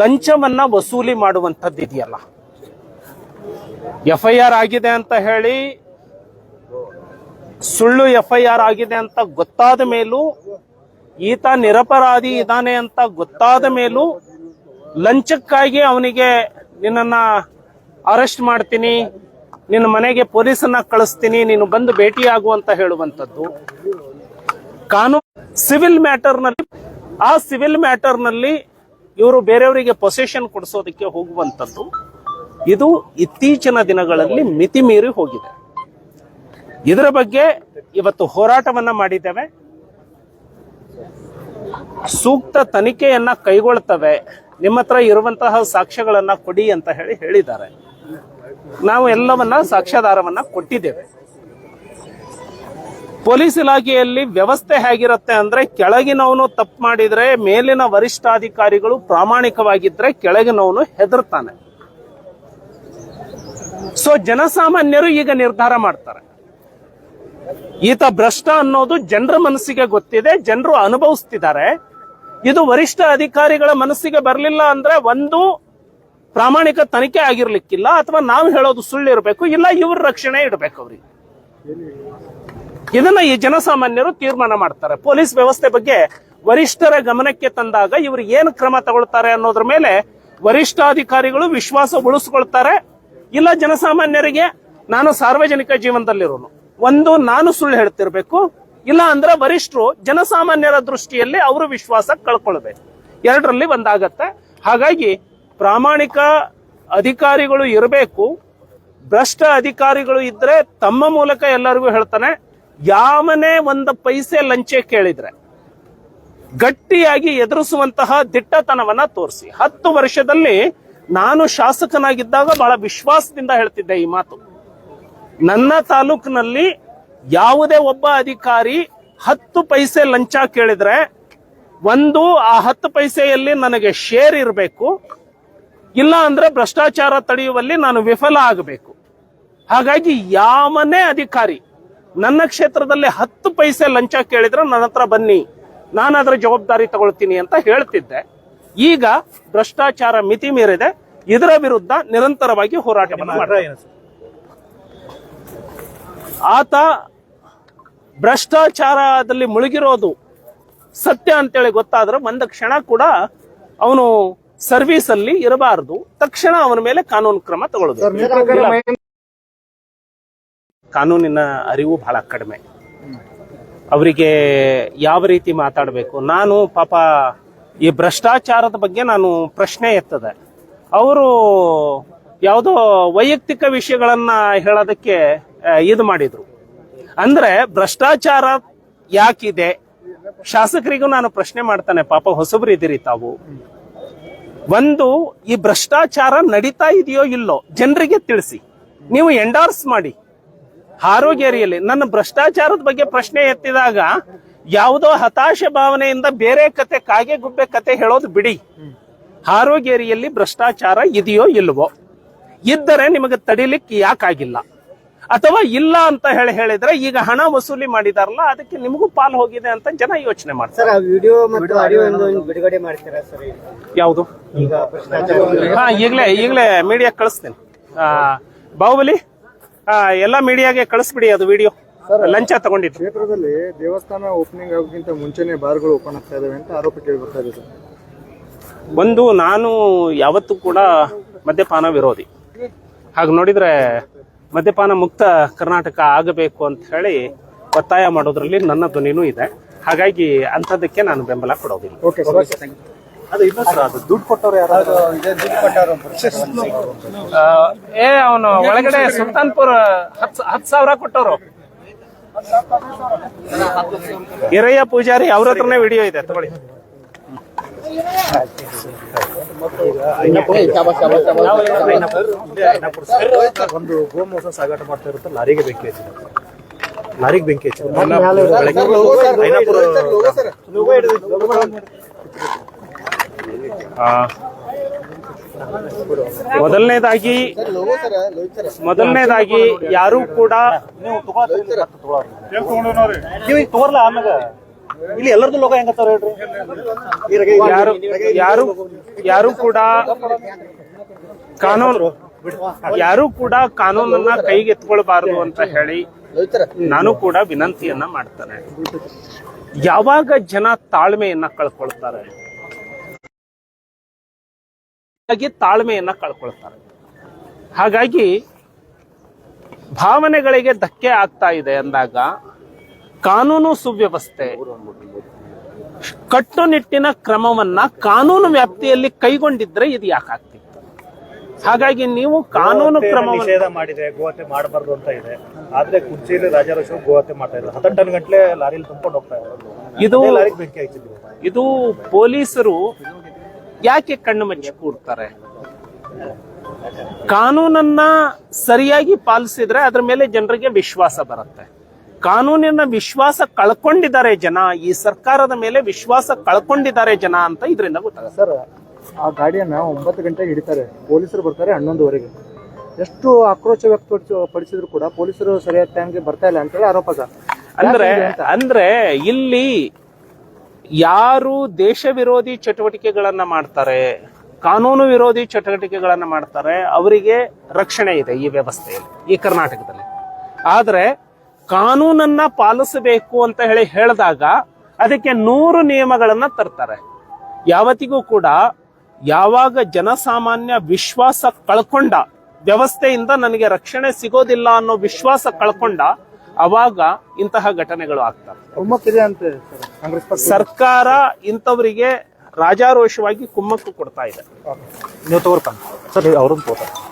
ಲಂಚವನ್ನ ವಸೂಲಿ ಮಾಡುವಂಥದ್ದು ಇದೆಯಲ್ಲ. ಎಫ್ ಐ ಆರ್ ಆಗಿದೆ ಅಂತ ಹೇಳಿ, ಸುಳ್ಳು ಎಫ್ ಐ ಆರ್ ಆಗಿದೆ ಅಂತ ಗೊತ್ತಾದ ಮೇಲೂ, ಈತ ನಿರಪರಾಧಿ ಇದ್ದಾನೆ ಅಂತ ಗೊತ್ತಾದ ಮೇಲೂ, ಲಂಚಕ್ಕಾಗಿ ಅವನಿಗೆ ನಿನ್ನನ್ನ ಅರೆಸ್ಟ್ ಮಾಡ್ತೀನಿ, ನಿನ್ನ ಮನೆಗೆ ಪೊಲೀಸನ್ನ ಕಳಿಸ್ತೀನಿ, ನೀನು ಬಂದು ಭೇಟಿಯಾಗು ಅಂತ ಹೇಳುವಂಥದ್ದು. ಕಾನೂನು ಸಿವಿಲ್ ಮ್ಯಾಟರ್ನಲ್ಲಿ ಆ ಸಿವಿಲ್ ಮ್ಯಾಟರ್ನಲ್ಲಿ ಇವರು ಬೇರೆಯವರಿಗೆ ಪೊಸೆಷನ್ ಕೊಡಿಸೋದಕ್ಕೆ ಹೋಗುವಂಥದ್ದು ಇದು ಇತ್ತೀಚಿನ ದಿನಗಳಲ್ಲಿ ಮಿತಿ ಮೀರಿ ಹೋಗಿದೆ. ಇದರ ಬಗ್ಗೆ ಇವತ್ತು ಹೋರಾಟವನ್ನ ಮಾಡಿದ್ದೇವೆ. ಸೂಕ್ತ ತನಿಖೆಯನ್ನ ಕೈಗೊಳ್ತವೆ. ನಿಮ್ಮ ಹತ್ರ ಇರುವಂತಹ ಸಾಕ್ಷ್ಯಗಳನ್ನ ಕೊಡಿ ಅಂತ ಹೇಳಿ ಹೇಳಿದ್ದಾರೆ. ನಾವು ಎಲ್ಲವನ್ನ ಸಾಕ್ಷ್ಯಾಧಾರವನ್ನ ಕೊಟ್ಟಿದ್ದೇವೆ. ಪೊಲೀಸ್ ಇಲಾಖೆಯಲ್ಲಿ ವ್ಯವಸ್ಥೆ ಹೇಗಿರುತ್ತೆ ಅಂದ್ರೆ ಕೆಳಗಿನವನು ತಪ್ಪು ಮಾಡಿದ್ರೆ ಮೇಲಿನ ವರಿಷ್ಠಾಧಿಕಾರಿಗಳು ಪ್ರಾಮಾಣಿಕವಾಗಿದ್ರೆ ಕೆಳಗಿನವನು ಹೆದರ್ತಾನೆ. ಸೊ ಜನಸಾಮಾನ್ಯರು ಈಗ ನಿರ್ಧಾರ ಮಾಡ್ತಾರೆ. ಈತ ಭ್ರಷ್ಟ ಅನ್ನೋದು ಜನರ ಮನಸ್ಸಿಗೆ ಗೊತ್ತಿದೆ, ಜನರು ಅನುಭವಿಸ್ತಿದ್ದಾರೆ. ಇದು ವರಿಷ್ಠ ಅಧಿಕಾರಿಗಳ ಮನಸ್ಸಿಗೆ ಬರಲಿಲ್ಲ ಅಂದ್ರೆ ಒಂದು ಪ್ರಾಮಾಣಿಕ ತನಿಖೆ ಆಗಿರ್ಲಿಕ್ಕಿಲ್ಲ, ಅಥವಾ ನಾವು ಹೇಳೋದು ಸುಳ್ಳು ಇರಬೇಕು ಇಲ್ಲ ಇವ್ರ ರಕ್ಷಣೆ ಇಡಬೇಕು ಅವ್ರಿಗೆ. ಇದನ್ನ ಈ ಜನಸಾಮಾನ್ಯರು ತೀರ್ಮಾನ ಮಾಡ್ತಾರೆ. ಪೊಲೀಸ್ ವ್ಯವಸ್ಥೆ ಬಗ್ಗೆ ವರಿಷ್ಠರ ಗಮನಕ್ಕೆ ತಂದಾಗ ಇವರು ಏನು ಕ್ರಮ ತಗೊಳ್ತಾರೆ ಅನ್ನೋದ್ರ ಮೇಲೆ ವರಿಷ್ಠಾಧಿಕಾರಿಗಳು ವಿಶ್ವಾಸ ಉಳಿಸ್ಕೊಳ್ತಾರೆ. ಇಲ್ಲ ಜನಸಾಮಾನ್ಯರಿಗೆ ನಾನು ಸಾರ್ವಜನಿಕ ಜೀವನದಲ್ಲಿರೋನು. ಒಂದು, ನಾನು ಸುಳ್ಳು ಹೇಳ್ತಿರ್ಬೇಕು. ಇಲ್ಲ ಅಂದ್ರೆ ವರಿಷ್ಠರು ಜನಸಾಮಾನ್ಯರ ದೃಷ್ಟಿಯಲ್ಲಿ ಅವರು ವಿಶ್ವಾಸ ಕಳ್ಕೊಳ್ಬೇಕು. ಎರಡರಲ್ಲಿ ಒಂದಾಗತ್ತೆ. ಹಾಗಾಗಿ ಪ್ರಾಮಾಣಿಕ ಅಧಿಕಾರಿಗಳು ಇರಬೇಕು. ಭ್ರಷ್ಟ ಅಧಿಕಾರಿಗಳು ಇದ್ರೆ ತಮ್ಮ ಮೂಲಕ ಎಲ್ಲರಿಗೂ ಹೇಳ್ತಾನೆ. ಯಾವನೇ ಒಂದು ಪೈಸೆ ಲಂಚ ಕೇಳಿದ್ರೆ ಗಟ್ಟಿಯಾಗಿ ಎದುರಿಸುವಂತಹ ದಿಟ್ಟತನವನ್ನ ತೋರಿಸಿ. ಹತ್ತು ವರ್ಷದಲ್ಲಿ ನಾನು ಶಾಸಕನಾಗಿದ್ದಾಗ ಬಹಳ ವಿಶ್ವಾಸದಿಂದ ಹೇಳ್ತಿದ್ದೆ ಈ ಮಾತು. ನನ್ನ ತಾಲೂಕಿನಲ್ಲಿ ಯಾವುದೇ ಒಬ್ಬ ಅಧಿಕಾರಿ ಹತ್ತು ಪೈಸೆ ಲಂಚ ಕೇಳಿದ್ರೆ ಒಂದು, ಆ ಹತ್ತು ಪೈಸೆಯಲ್ಲಿ ನನಗೆ ಶೇರ್ ಇರಬೇಕು. ಇಲ್ಲ ಅಂದ್ರೆ ಭ್ರಷ್ಟಾಚಾರ ತಡೆಯುವಲ್ಲಿ ನಾನು ವಿಫಲ ಆಗಬೇಕು. ಹಾಗಾಗಿ ಯಾವನೇ ಅಧಿಕಾರಿ ನನ್ನ ಕ್ಷೇತ್ರದಲ್ಲಿ ಹತ್ತು ಪೈಸೆ ಲಂಚ ಕೇಳಿದ್ರೆ ನನ್ನ ಹತ್ರ ಬನ್ನಿ ನಾನು ಅದರ ಜವಾಬ್ದಾರಿ ತಗೊಳ್ತೀನಿ ಅಂತ ಹೇಳ್ತಿದ್ದೆ. ಈಗ ಭ್ರಷ್ಟಾಚಾರ ಮಿತಿ ಮೀರಿದೆ ಇದರ ವಿರುದ್ಧ ನಿರಂತರವಾಗಿ ಹೋರಾಟ ಆತ ಭ್ರಷ್ಟಾಚಾರದಲ್ಲಿ ಮುಳುಗಿರೋದು ಸತ್ಯ ಅಂತೇಳಿ ಗೊತ್ತಾದ್ರೆ ಒಂದು ಕ್ಷಣ ಕೂಡ ಅವನು ಸರ್ವಿಸ್ ಅಲ್ಲಿ ಇರಬಾರದು. ತಕ್ಷಣ ಅವನ ಮೇಲೆ ಕಾನೂನು ಕ್ರಮ ತಗೊಳ್ಳೋದು. ಕಾನೂನಿನ ಅರಿವು ಬಹಳ ಕಡಿಮೆ. ಅವರಿಗೆ ಯಾವ ರೀತಿ ಮಾತಾಡಬೇಕು? ನಾನು ಪಾಪ ಈ ಭ್ರಷ್ಟಾಚಾರದ ಬಗ್ಗೆ ನಾನು ಪ್ರಶ್ನೆ ಎತ್ತದೆ. ಅವರು ಯಾವುದೋ ವೈಯಕ್ತಿಕ ವಿಷಯಗಳನ್ನು ಹೇಳೋದಕ್ಕೆ ಇದು ಮಾಡಿದ್ರು. ಅಂದ್ರೆ ಭ್ರಷ್ಟಾಚಾರ ಯಾಕಿದೆ? ಶಾಸಕರಿಗೂ ನಾನು ಪ್ರಶ್ನೆ ಮಾಡ್ತಾನೆ, ಪಾಪ ಹೊಸಬ್ರು ಇದ್ದೀರಿ ತಾವು. ಒಂದು, ಈ ಭ್ರಷ್ಟಾಚಾರ ನಡೀತಾ ಇದೆಯೋ ಇಲ್ಲೋ? ಜನರಿಗೆ ತಿಳಿಸಿ. ನೀವು ಎಂಡಾರ್ಸ್ ಮಾಡಿ. ಆರೋಗ್ಯರಿಯಲ್ಲಿ. ನನ್ನ ಭ್ರಷ್ಟಾಚಾರದ ಬಗ್ಗೆ ಪ್ರಶ್ನೆ ಎತ್ತಿದಾಗ ಯಾವುದೋ ಹತಾಶೆ ಭಾವನೆಯಿಂದ ಬೇರೆ ಕತೆ ಕಾಗೆ ಗುಬ್ಬೆ ಕತೆ ಹೇಳೋದು ಬಿಡಿ. ಆರೋಗ್ಯರಿಯಲ್ಲಿ ಭ್ರಷ್ಟಾಚಾರ ಇದೆಯೋ ಇಲ್ವೋ ಇದ್ದರೆ ನಿಮಗೆ ತಡಿಲಿಕ್ಕೆ ಯಾಕಾಗಿಲ್ಲ ಅಥವಾ ಇಲ್ಲ ಅಂತ ಹೇಳಿ ಹೇಳಿದ್ರೆ ಈಗ ಹಣ ವಸೂಲಿ ಮಾಡಿದಾರಲ್ಲ ಅದಕ್ಕೆ ನಿಮಗೂ ಪಾಲು ಹೋಗಿದೆ ಅಂತ ಜನ ಯೋಚನೆ ಮಾಡ್ತಾರೆ. ಬಿಡುಗಡೆ ಮಾಡ್ತೀರಾ ಯಾವುದು? ಹಾ ಈಗಲೇ ಈಗಲೇ ಮೀಡಿಯಾ ಕಳಿಸ್ತೇನೆ. ಆ, ಬಾಹುಬಲಿ? ಎಲ್ಲ ಮೀಡಿಯಾಗೆ ಕಳಿಸ್ಬಿಡಿ ಅದು ವಿಡಿಯೋ. ಲಂಚ ತಗೊಂಡಿದ್ದು. ಕ್ಷೇತ್ರದಲ್ಲಿ ದೇವಸ್ಥಾನ ಓಪನಿಂಗ್ ಆಗೋಕ್ಕಿಂತ ಮುಂಚೆನೆ ಬಾರ್ಗಳು ಓಪನ್ ಆಗ್ತಾ ಇದಾವೆ ಅಂತ ಆರೋಪ ಕೇಳಿ ಬರ್ತಾ ಇದೆ ಸರ್. ಒಂದು ನಾನು ಯಾವತ್ತೂ ಕೂಡ ಮದ್ಯಪಾನ ವಿರೋಧಿ. ಹಾಗೆ ನೋಡಿದ್ರೆ ಮದ್ಯಪಾನ ಮುಕ್ತ ಕರ್ನಾಟಕ ಆಗಬೇಕು ಅಂತ ಹೇಳಿ ಒತ್ತಾಯ ಮಾಡೋದ್ರಲ್ಲಿ ನನ್ನ ಧ್ವನಿನೂ ಇದೆ. ಹಾಗಾಗಿ ಅಂಥದ್ದಕ್ಕೆ ನಾನು ಬೆಂಬಲ ಕೊಡೋದಿಲ್ಲ. ಓಕೆ ಸರ್ ಅದು ಇಲ್ಲ ಸರ್ ಅದು ದುಡ್ಡು ಕೊಟ್ಟವ್ರು ಯಾರು? ಆ, ಏ ಅವನು ಒಳಗಡೆ ಸುಲ್ತಾನ್ಪುರ್ ಹತ್ ಹತ್ತು ಸಾವಿರ ಕೊಟ್ಟವರು. ಹಿರಯ್ಯ ಪೂಜಾರಿ ಅವ್ರ ಹತ್ರನೇ ವಿಡಿಯೋ ಇದೆ ತಗೊಳ್ಳಿ. ಒಂದು ಗೋಮೋಸ ಸಾಗಾಟ ಮಾಡ್ತಾ ಇರುತ್ತೆ ಲಾರಿಗೆ ಬೆಂಕಿ ಹಚ್ಚಿದ್ರು. ಲಾರಿಗೆ ಬೆಂಕಿ ಹಚ್ಚಿದ್ರು. ಆ, ಮೊದಲನೇದಾಗಿ ಮೊದಲನೇದಾಗಿ ಯಾರು ಕೂಡ ಆಮ್ಯಾಗ ಇಲ್ಲಿ ಎಲ್ಲರದು ಲೋಕ ಹೆಂಗತ್ತಾರ ಹೇಳ್ರಿ? ಯಾರು ಯಾರು ಯಾರು ಕೂಡ ಕಾನೂನು ಯಾರು ಕೂಡ ಕಾನೂನನ್ನ ಕೈಗೆ ಎತ್ಕೊಳ್ಬಾರದು ಅಂತ ಹೇಳಿ ನಾನು ಕೂಡ ವಿನಂತಿಯನ್ನ ಮಾಡ್ತಾರೆ ಯಾವಾಗ ಜನ ತಾಳ್ಮೆಯನ್ನ ಕಳ್ಕೊಳ್ತಾರೆ? ಹಾಗಾಗಿ ತಾಳ್ಮೆಯನ್ನ ಕಳ್ಕೊಳ್ತಾರೆ. ಹಾಗಾಗಿ ಭಾವನೆಗಳಿಗೆ ಧಕ್ಕೆ ಆಗ್ತಾ ಇದೆ ಅಂದಾಗ ಕಾನೂನು ಸುವ್ಯವಸ್ಥೆ ಕಟ್ಟುನಿಟ್ಟಿನ ಕ್ರಮವನ್ನ ಕಾನೂನು ವ್ಯಾಪ್ತಿಯಲ್ಲಿ ಕೈಗೊಂಡಿದ್ರೆ ಇದು ಯಾಕಾಗ್ತಿತ್ತು ಹಾಗಾಗಿ ನೀವು ಕಾನೂನು ಕ್ರಮ ನಿಷೇಧ ಮಾಡಿದೆ ಗೋಹತ್ಯೆ ಮಾಡಬಾರ್ದು ಅಂತ ಇದೆ. ಆದ್ರೆ ಕುರ್ಚಿಯಲ್ಲಿ ರಾಜಾರೋಷ ಗೋಹತ್ಯೆ ಮಾಡ್ತಾ ಇದ್ದಾರೆ. ಹತ್ತು ಟನ್ ಲಾರಿಯಲ್ಲಿ ತುಂಬಿಕೊಂಡು ಹೋಗ್ತಾ ಇದ್ದಾರೆ. ಇದು ಇದು ಪೊಲೀಸರು ಯಾಕೆ ಕಣ್ಣು ಮಚ್ಚಿ ಕೂಡ್ತಾರೆ ಕಾನೂನನ್ನ ಸರಿಯಾಗಿ ಪಾಲಿಸಿದ್ರೆ ಅದ್ರ ಮೇಲೆ ಜನರಿಗೆ ವಿಶ್ವಾಸ ಬರುತ್ತೆ. ಕಾನೂನಿನ ವಿಶ್ವಾಸ ಕಳ್ಕೊಂಡಿದ್ದಾರೆ ಜನ ಈ ಸರ್ಕಾರದ ಮೇಲೆ ವಿಶ್ವಾಸ ಕಳ್ಕೊಂಡಿದ್ದಾರೆ ಜನ ಅಂತ ಇದರಿಂದ ಗೊತ್ತಾಗುತ್ತೆ. ಸರ್ ಆ ಗಾಡಿಯನ್ನ ಒಂಬತ್ತು ಗಂಟೆಗೆ ಹಿಡಿತಾರೆ. ಪೊಲೀಸರು ಬರ್ತಾರೆ ಹನ್ನೊಂದುವರೆಗೆ. ಎಷ್ಟು ಆಕ್ರೋಶ ವ್ಯಕ್ತಪಡಿಸಿದ್ರು ಕೂಡ ಪೊಲೀಸರು ಸರಿಯಾದ ಟೈಮ್ಗೆ ಬರ್ತಾ ಇಲ್ಲ ಅಂತೇಳಿ ಆರೋಪ ಸರ್ ಅಂದ್ರೆ ಅಂದ್ರೆ ಇಲ್ಲಿ ಯಾರು ದೇಶ ವಿರೋಧಿ ಚಟುವಟಿಕೆಗಳನ್ನು ಮಾಡ್ತಾರೆ, ಕಾನೂನು ವಿರೋಧಿ ಚಟುವಟಿಕೆಗಳನ್ನು ಮಾಡ್ತಾರೆ, ಅವರಿಗೆ ರಕ್ಷಣೆ ಇದೆ ಈ ವ್ಯವಸ್ಥೆಯಲ್ಲಿ, ಈ ಕರ್ನಾಟಕದಲ್ಲಿ. ಆದರೆ ಕಾನೂನನ್ನ ಪಾಲಿಸಬೇಕು ಅಂತ ಹೇಳಿ ಹೇಳಿದಾಗ ಅದಕ್ಕೆ ನೂರು ನಿಯಮಗಳನ್ನು ತರ್ತಾರೆ. ಯಾವತ್ತಿಗೂ ಕೂಡ ಯಾವಾಗ ಜನಸಾಮಾನ್ಯ ವಿಶ್ವಾಸ ಕಳ್ಕೊಂಡ, ವ್ಯವಸ್ಥೆಯಿಂದ ನನಗೆ ರಕ್ಷಣೆ ಸಿಗೋದಿಲ್ಲ ಅನ್ನೋ ವಿಶ್ವಾಸ ಕಳ್ಕೊಂಡ ಅವಾಗ ಇಂತಹ ಘಟನೆಗಳು ಆಗ್ತವೆ. ಸರ್ಕಾರ ಇಂಥವರಿಗೆ ರಾಜಾರೋಷವಾಗಿ ಕುಮ್ಮಕ್ಕು ಕೊಡ್ತಾ ಇದೆ. ನೀವು ತೋರ್ತಾನೆ ಸರ್ ಅವ್ರನ್ನ ತಗೋತಾರೆ